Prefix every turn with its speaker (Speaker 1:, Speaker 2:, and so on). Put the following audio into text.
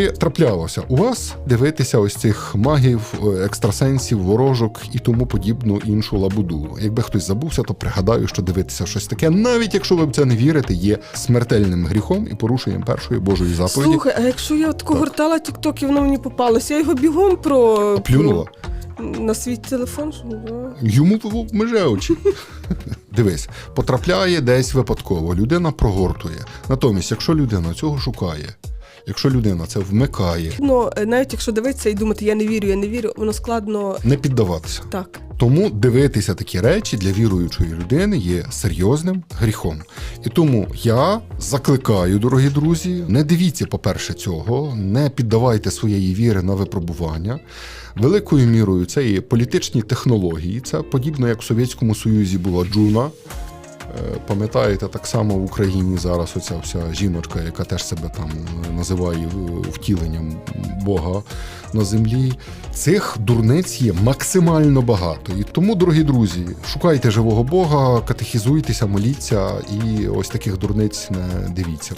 Speaker 1: Чи траплялося у вас дивитися ось цих магів, е, екстрасенсів, ворожок і тому подібну іншу лабуду? Якби хтось забувся, то пригадаю, що дивитися щось таке, навіть якщо ви в це не вірите, є смертельним гріхом і порушенням першої Божої заповіді.
Speaker 2: Слухай, а якщо я тако гортала тікток і воно мені попалося, я його бігом про.
Speaker 1: Плюнула.
Speaker 2: На свій телефон?
Speaker 1: Йому в- меже очі. Дивись, потрапляє десь випадково, людина прогортує. Натомість, якщо людина цього шукає, якщо людина це вмикає,
Speaker 2: Ну, е, навіть якщо дивитися і думати, я не вірю, я не вірю, воно складно
Speaker 1: не піддаватися.
Speaker 2: так.
Speaker 1: Тому дивитися такі речі для віруючої людини є серйозним гріхом. І тому я закликаю, дорогі друзі, не дивіться, по-перше, цього, не піддавайте своєї віри на випробування. Великою мірою це є політичні технології. Це подібно як в Совєтському Союзі була джуна. Е, Пам'ятаєте, так само в Україні зараз оця вся жіночка, яка теж себе там е, називає втіленням Бога на землі. Цих дурниць є максимально багато. І тому, дорогі друзі, шукайте живого Бога, катехізуйтеся, моліться і ось таких дурниць не дивіться.